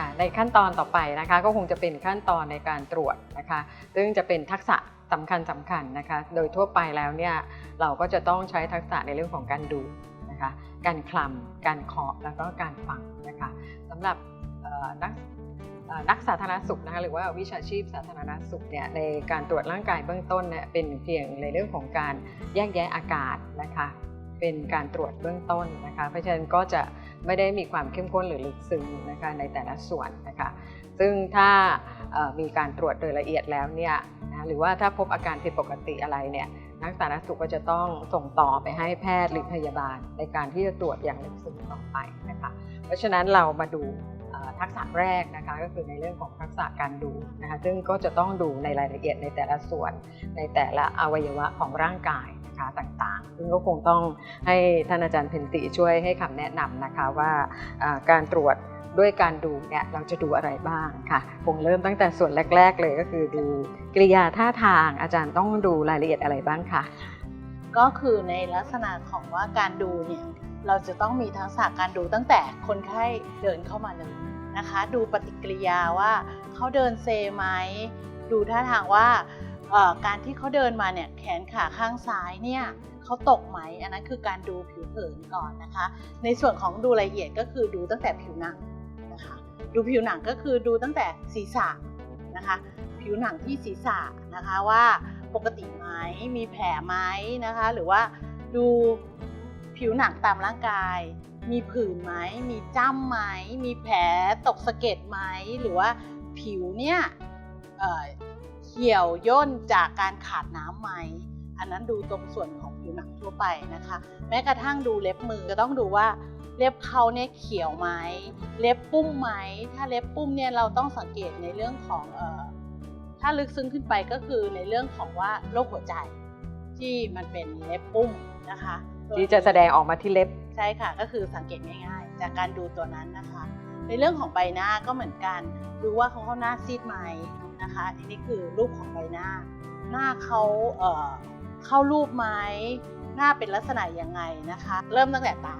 ค่ะในขั้นตอนต่อไปนะคะ ก็คงจะเป็นขั้นตอนในการตรวจนะคะ ซึ่งจะเป็นทักษะสำคัญสำคัญนะคะ โดยทั่วไปแล้วเนี่ยเราก็จะต้องใช้ทักษะในเรื่องของการดูนะคะ การคลำการเคาะแล้วก็การฟังนะคะสำหรับนักนักสาธารณสุขนะคะหรือว่าวิชาชีพสาธารณสุขเนี่ยในการตรวจร่างกายเบื้องต้นเนี่ยเป็นเพียงในเรื่องของการแยกแยะอากาศนะคะ เป็นการตรวจเบื้องต้นนะคะ เพราะฉะนั้นก็จะไม่ได้มีความเข้มข้นหรือลึกซึ้งนะคะในแต่ละส่วนนะคะ ซึ่งถ้ามีการตรวจโดยละเอียดแล้วเนี่ยนะหรือว่าถ้าพบอาการผิดปกติอะไรเนี่ยนักสาธารณสุขก็จะต้องส่งต่อไปให้แพทย์หรือพยาบาล ในการที่จะตรวจอย่างลึกซึ้งต่อไปนะคะเพราะฉะนั้นเรามาดูทักษะแรกนะคะก็คือในเรื่องของทักษะการดูนะคะซึ่งก็จะต้องดูในรายละเอียดในแต่ละส่วนในแต่ละอวัยวะของร่างกาย คะต่างๆ ซึ่งก็คงต้องให้ท่านอาจารย์เพนติช่วยให้คำแนะนำนะคะว่าการตรวจด้วยการดูเนี่ยเราจะดูอะไรบ้างค่ะคงเริ่มตั้งแต่ส่วนแรก ๆ เลยก็คือดูกริยาท่าทางอาจารย์ต้องดูรายละเอียดอะไรบ้างคะก็คือในลักษณะของว่าการดูเนี่ยเราจะต้องมีทักษะการดูตั้งแต่คนไข้เดินเข้ามาเลยนะคะ ดูปฏิกิริยาว่าเขาเดินเซไหมดูท่าทางว่า การที่เขาเดินมาเนี่ยแขนขาข้างซ้ายเนี่ยเขาตกไหมอันนั้นคือการดูผิวเผินก่อนนะคะ ในส่วนของดูรายละเอียดก็คือดูตั้งแต่ผิวหนังนะคะดูผิวหนังก็คือดูตั้งแต่ศีรษะนะคะผิวหนังที่ศีรษะนะคะว่าปกติไหมมีแผลไหมนะคะหรือว่าดูผิวหนังตามร่างกาย มีผื่นไหมมีจ้ำไหมมีแผลตกสะเก็ดไหมหรือว่าผิวเนี่ย เอ่อเหี่ยวย่นจากการขาดน้ำไหม อันนั้นดูตรงส่วนของผิวหนังทั่วไปนะคะ แม้กระทั่งดูเล็บมือก็ต้องดูว่าเล็บเขาเนี่ยเขียวไหม เล็บปุ้มไหม ถ้าเล็บปุ้มเนี่ยเราต้องสังเกตในเรื่องของเอ่อถ้าลึกซึ้งขึ้นไปก็คือในเรื่องของว่าโรคหัวใจ ที่มันเป็นเล็บปุ้มนะคะที่จะแสดงออกมาที่เล็บใช่ค่ะ ก็คือสังเกตง่ายๆ จากการดูตัวนั้นนะคะ ในเรื่องของใบหน้าก็เหมือนกัน ดูว่าเขาเข้าหน้าซีดไหม นะคะอันนี้คือรูปของใบหน้า หน้าเขาเเข้ารูปไหมหน้าเป็นลักษณะยังไงนะคะ เริ่มตั้งแต่ตา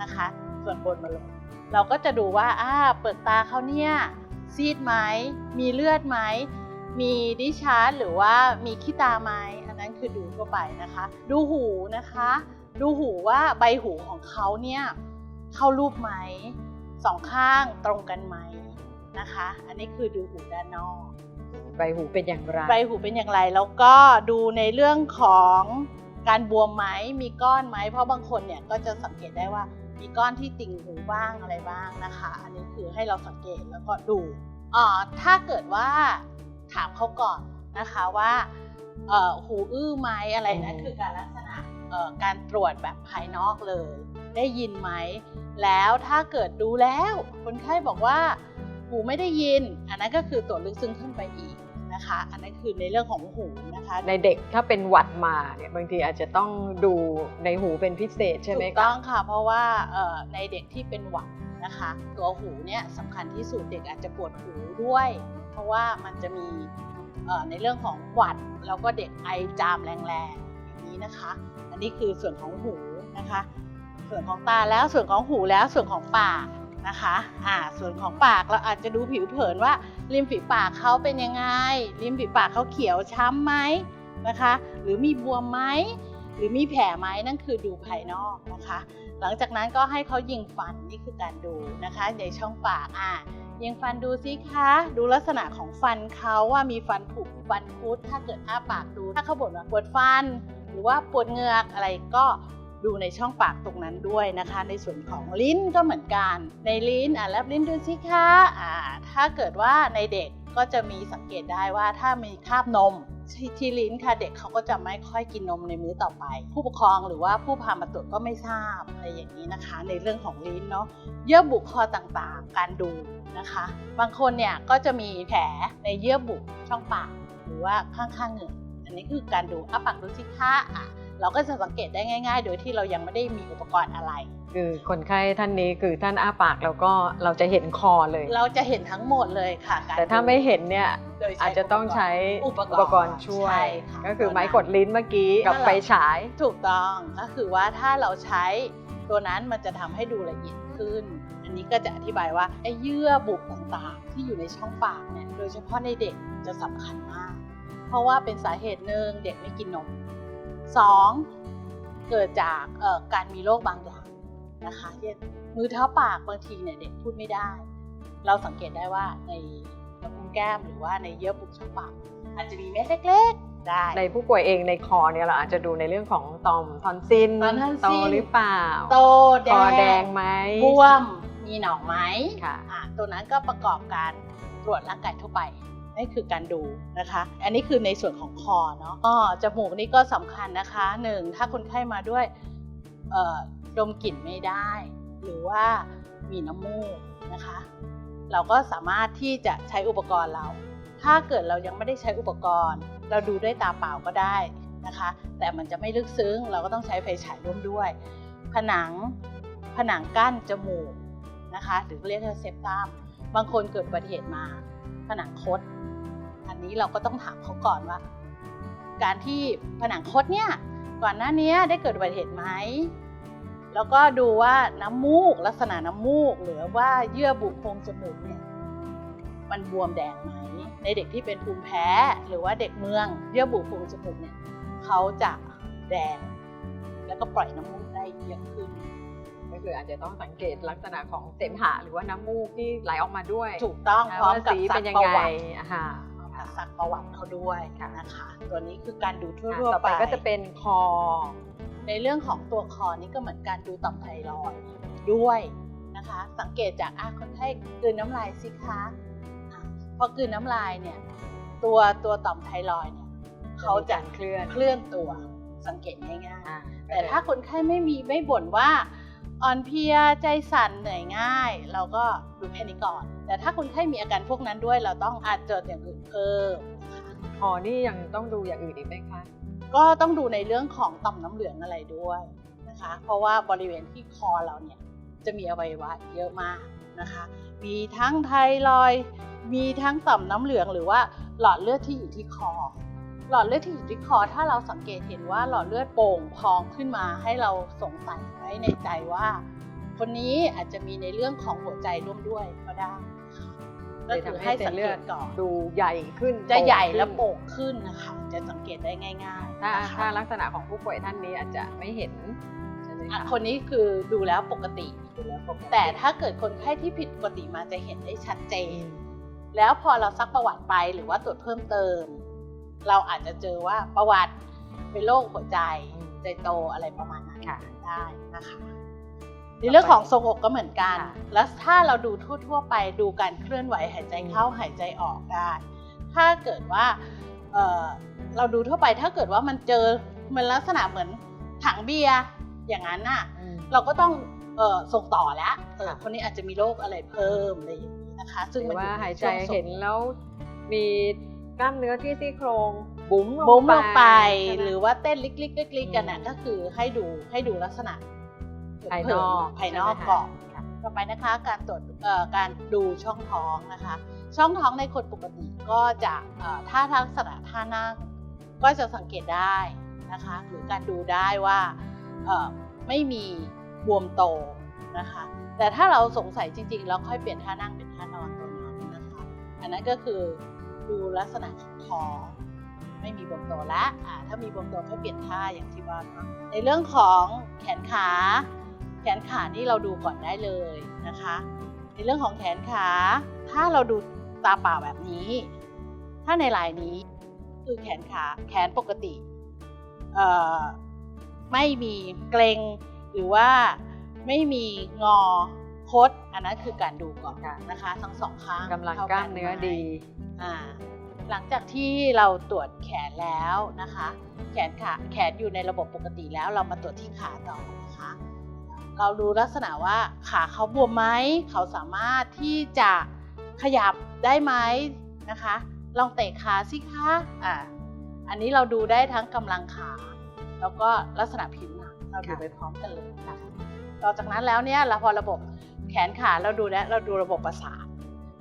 นะคะ ส่วนบนมาลงเราก็จะดูว่าอ่าเปลือกตาเขาเนี่ยซีดไหมมีเลือดไหมมีดิชาร์ดหรือว่ามีขี้ตาไหมอันนั้นคือดูทั่วไปนะคะ ดูหูนะคะ ดูหูว่าใบหูของเขาเนี่ยเข้ารูปไหมสองข้างตรงกันไหมนะคะ อันนี้คือดูหูด้านนอก ใบหูเป็นอย่างไร ใบหูเป็นอย่างไร แล้วก็ดูในเรื่องของการบวมไหมมีก้อนไหมเพราะบางคนเนี่ยก็จะสังเกตได้ว่ามีก้อนที่ติ่งหูบ้างอะไรบ้างนะคะ อันนี้คือให้เราสังเกตแล้วก็ดูอ่าถ้าเกิดว่าถามเขาก่อนนะคะว่าเอ่อหูอื้อไหมอะไรนั่นคือการลักษณะเอ่อการตรวจแบบภายนอกเลย ได้ยินไหม แล้วถ้าเกิดดูแล้ว คนไข้บอกว่า หูไม่ได้ยิน อันนั้นก็คือตรวจลึกซึ้งขึ้นไปอีก นะคะ อันนั้นคือในเรื่องของหูนะคะ ในเด็กถ้าเป็นหวัดมาเนี่ยบางทีอาจจะต้องดูในหูเป็นพิเศษใช่ไหมถูกคะต้องค่ะ เพราะว่าเอ่อในเด็กที่เป็นหวัดนะคะ ตัวหูเนี่ยสำคัญที่สุดเด็กอาจจะปวดหูด้วย เพราะว่ามันจะมีเอ่อในเรื่องของหวัดแล้วก็เด็กไอจามแรงๆอย่างนี้นะคะ อันนี้คือส่วนของหูนะคะ ส่วนของตาแล้วส่วนของหูแล้วส่วนของปาก นะคะอ่าส่วนของปากเราอาจจะดูผิวเผินว่าริมฝีปากเขาเป็นยังไง ริมฝีปากเขาเขียวช้ำไหมนะคะ หรือมีบวมไหมหรือมีแผลไหมนั่นคือดูภายนอกนะคะ หลังจากนั้นก็ให้เขายิงฟันนี่คือการดูนะคะในช่องปากอะยิงฟันดูสิคะ ดูลักษณะของฟันเขาว่ามีฟันผุฟันคุดถ้าเกิดอ้าปากดู ถ้าเขาบ่นว่าปวดฟัน หรือว่าปวดเหงือกอะไรก็ ดูในช่องปากตรงนั้นด้วยนะคะ ในส่วนของลิ้นก็เหมือนกัน ในลิ้นอะแลบลิ้นดูสิคะอ่าถ้าเกิดว่าในเด็กก็จะมีสังเกตได้ว่าถ้ามีคราบนมที่ที่ลิ้นค่ะเด็กเขาก็จะไม่ค่อยกินนมในมื้อต่อไป ผู้ปกครองหรือว่าผู้พามาตรวจก็ไม่ทราบอะไรอย่างนี้นะคะ ในเรื่องของลิ้นเนาะเยื่อบุคอต่างๆ การดูนะคะ บางคนเนี่ยก็จะมีแผลในเยื่อบุช่องปาก หรือว่าข้างๆเหงือกอันนี้คือการดูอ้าปากดูสิคะอะ เราก็จะสังเกตได้ง่าย ๆ โดยที่เรายังไม่ได้มีอุปกรณ์อะไร คือคนไข้ท่านนี้คือท่านอ้าปากแล้วก็เราจะเห็นคอเลย เราจะเห็นทั้งหมดเลยค่ะกรแต่ถ้าไม่เห็นเนี่ยโดยใช้อาจจะต้องใช้อุปกรณ์อุปกรณ์ช่วยใช่ค่ะก็คือไม้กดลิ้นเมื่อกี้กับไฟฉาย ถูกต้องก็คือว่าถ้าเราใช้ตัวนั้นมันจะทำให้ดูละเอียดขึ้น อันนี้ก็จะอธิบายว่าไอ้เยื่อบุต่างๆ ที่อยู่ในช่องปากเนี่ยโดยเฉพาะในเด็กจะสำคัญมาก เพราะว่าเป็นสาเหตุหนึ่งเด็กไม่กินนม สองเกิดจากเอ่อการมีโรคบางอย่างนะคะเช่นมือเท้าปากบางทีเนี่ยเด็กพูดไม่ได้ เราสังเกตได้ว่าในกระพุ้งแก้มหรือว่าในเยื่อบุช่องปากอาจจะมีเม็ดเล็กๆได้ในผู้ป่วยเองในคอเนี่ยเราอาจจะดูในเรื่องของต่อมทอนซิลต่อมทอนซิลโตหรือเปล่า โตแดคองแดงไหมบวมมีหนองไหมค่ะอะตัวนั้นก็ประกอบการตรวจร่างกายทั่วไป นี่คือการดูนะคะ อันนี้คือในส่วนของคอเนาะอ๋อจมูกนี่ก็สำคัญนะคะหนึ่งถ้าคนไข้มาด้วยดมกลิ่นไม่ได้ หรือว่ามีน้ำมูกนะคะ เราก็สามารถที่จะใช้อุปกรณ์เรา ถ้าเกิดเรายังไม่ได้ใช้อุปกรณ์ เราดูด้วยตาเปล่าก็ได้นะคะ แต่มันจะไม่ลึกซึ้ง เราก็ต้องใช้ไฟฉายร่วมด้วย ผนังผนังกั้นจมูกนะคะหรือเรียกว่าเซปตัมบางคนเกิดอุบัติเหตุมา ผนังคด อันนี้เราก็ต้องถามเขาก่อนว่า การที่ผนังคดเนี่ยก่อนหน้านี้ได้เกิดอุบัติเหตุไหมแล้วก็ดูว่าน้ำมูกลักษณะน้ำมูก หรือว่าเยื่อบุโพรงจมูกเนี่ยมันบวมแดงไหมในเด็กที่เป็นภูมิแพ้หรือว่าเด็กเมืองเยื่อบุโพรงจมูกเนี่ยเขาจะแดง แล้วก็ปล่อยน้ำมูกได้เยอะขึ้นก็คืออาจจะต้องสังเกตลักษณะของเสมหะหรือว่าน้ำมูกที่ไหลออกมาด้วย ถูกต้องนะพร้อมว่ากับสีสัเป็กนยังประไง วัติอะค่ะสักประวัติเขาด้วยค่ะนะคะตัวนี้คือการดูอะทั่วต่อๆไปไปก็จะเป็นคอ ในเรื่องของตัวคอนี่ก็เหมือนการดูต่อมไทรอยด์ด้วยนะคะ สังเกตจากอาคนไข้กลืนน้ำลายสิคะอะพอกลืนน้ำลายเนี่ยตัวตัวต่อมไทรอยด์เนี่ยเขาจะเคลื่อนเคลื่อนตัวสังเกตง่ายอะๆแต่ถ้าคนไข้ไม่มีไม่บ่นว่า อ่อนเพลียใจสั่นเหนื่อยง่าย เราก็ดูแค่นี้ก่อน แต่ถ้าคนไข้มีอาการพวกนั้นด้วยเราต้องอาจเจออย่างอื่นเพิ่มนะคะคอนี่ยังต้องดูอย่างอื่นอีกไหมคะ ก็ต้องดูในเรื่องของต่อมน้ำเหลืองอะไรด้วยนะคะ เพราะว่าบริเวณที่คอเราเนี่ยจะมีอวัยวะเยอะมากนะคะ มีทั้งไทรอยด์มีทั้งต่อมน้ำเหลืองหรือว่าหลอดเลือดที่อยู่ที่คอ หลอดเลือดที่อยู่ที่คอถ้าเราสังเกตเห็นว่าหลอดเลือดโป่งพองขึ้นมาให้เราสงสัยไว้ในใจว่า คนนี้อาจจะมีในเรื่องของหัวใจร่วมด้วยก็ได้นะคะก็คือให้สังเกตก่อนดูใหญ่ขึ้นจะใหญ่โตขึ้นและโป่งขึ้นนะคะจะสังเกตได้ง่ายๆถ้านะคะถ้าลักษณะของผู้ป่วยท่านนี้อาจจะไม่เห็นใช่ไหมอะคะคนนี้คือดูแล้วปกติดูแล้วปกติ แต่ถ้าเกิดคนไข้ที่ผิดปกติมาจะเห็นได้ชัดเจอืนมแล้วพอเราซักประวัติไปหรือว่าตรวจเพิ่มเติม เราอาจจะเจอว่าประวัติเป็นโรคหัวใจใจโตอะไรประมาณนั้นค่ะได้นะคะในเรื่องของทรงอกก็เหมือนกันค่ะแล้วถ้าเราดูทั่ว ๆ ไปดูการเคลื่อนไหวหายใจเข้าอืมหายใจออกได้ ถ้าเกิดว่าเอ่อเราดูทั่วไปถ้าเกิดว่ามันเจอมันลักษณะเหมือนถังเบียร์อย่างนั้นน่ะอืมเราก็ต้องเอ่อส่งต่อแล้วเออค่ะคนนี้อาจจะมีโรคอะไรเพิ่มอะไรอย่างนี้นะคะ ซึ่งหรืมันอว่าอยู่ในหายใจช่วงส่งเห็นแล้วมี กล้ามเนื้อที่ซี่โครงบุ๋มบุ้มลงไป ใช่ไมหรือว่าเต้นลิกลิกลิกลิกกันน่ะอืมก็คือให้ดูให้ดูลักษณะภายนอกภายนอกใช่ไหมคะก่อนค่ะ ต่อไปนะคะ การตรวจเอ่อการดูช่องท้องนะคะ ช่องท้องในคนปกติก็จะเอ่อถ้าลักษณะท่านั่ง ก็จะสังเกตได้นะคะ หรือการดูได้ว่าเอ่อไม่มีบวมโตนะคะ แต่ถ้าเราสงสัยจริงๆเราค่อยเปลี่ยนท่านั่งเป็นท่านอนตัวนั้นนะคะ อันนั้นก็คือ ดูลักษณะของท้องไม่มีบวมโตและอ่าถ้ามีบวมโตค่อยเปลี่ยนท่าอย่างที่ว่าเนาะในเรื่องของแขนขา แขนขานี่เราดูก่อนได้เลยนะคะ ในเรื่องของแขนขา ถ้าเราดูตาเปล่าแบบนี้ ถ้าในลายนี้คือแขนขาแขนปกติเอ่อไม่มีเกรงหรือว่าไม่มีงอ คดอันนั้นคือการดูก่อนค่ะนะคะ ทั้งสองข้างกำลังท่กล้ามเนื้อไหดีอ่าหลังจากที่เราตรวจแขนแล้วนะคะ แขนขาแขนอยู่ในระบบปกติแล้วเรามาตรวจที่ขาต่อนะคะ เราดูลักษณะว่าขาเขาบวมไหมเขาสามารถที่จะขยับได้ไหมนะคะ ลองเตะขาสิคะอ่าอันนี้เราดูได้ทั้งกำลังขา แล้วก็ลักษณะผิวหนังเราดูค่ะไปพร้อมกันเลยนะคะต่อจากนั้นแล้วเนี่ยเราพอระบบ แขนขาเราดูแล้วเราดูระบบประสาท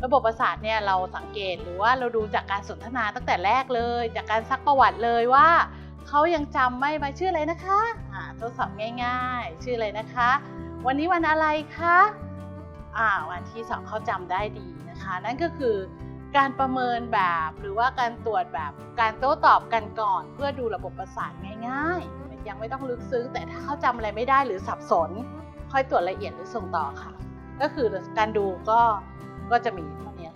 ระบบประสาทเนี่ยเราสังเกตหรือว่าเราดูจากการสนทนาตั้งแต่แรกเลย จากการซักประวัติเลยว่าเขายังจำไม่มาชื่ออะไรนะคะอ่าทดสอบง่ายๆ ชื่ออะไรนะคะ วันนี้วันอะไรคะอ่าวันที่สองเขาจำได้ดีนะคะ นั่นก็คือการประเมินแบบหรือว่าการตรวจแบบการโต้ตอบกันก่อน เพื่อดูระบบประสาทง่ายๆ ยังไม่ต้องลึกซึ้งแต่ถ้าเขาจำอะไรไม่ได้หรือสับสน ค่อยตรวจละเอียดหรือส่งต่อค่ะ ก็คือการดูก็ก็จะมีเท่านี้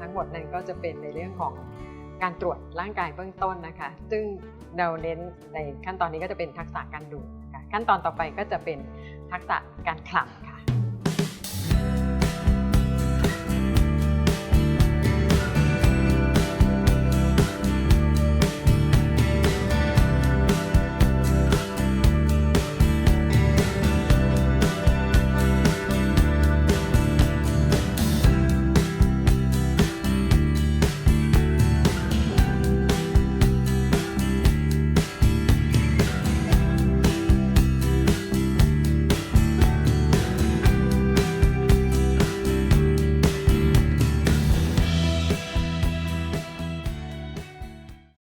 ทั้งหมดนั้นก็จะเป็นในเรื่องของการตรวจร่างกายเบื้องต้นนะคะ ซึ่งเราเน้นในขั้นตอนนี้ก็จะเป็นทักษะการดูนะคะขั้นตอนต่อไปก็จะเป็นทักษะการคลำค่ะ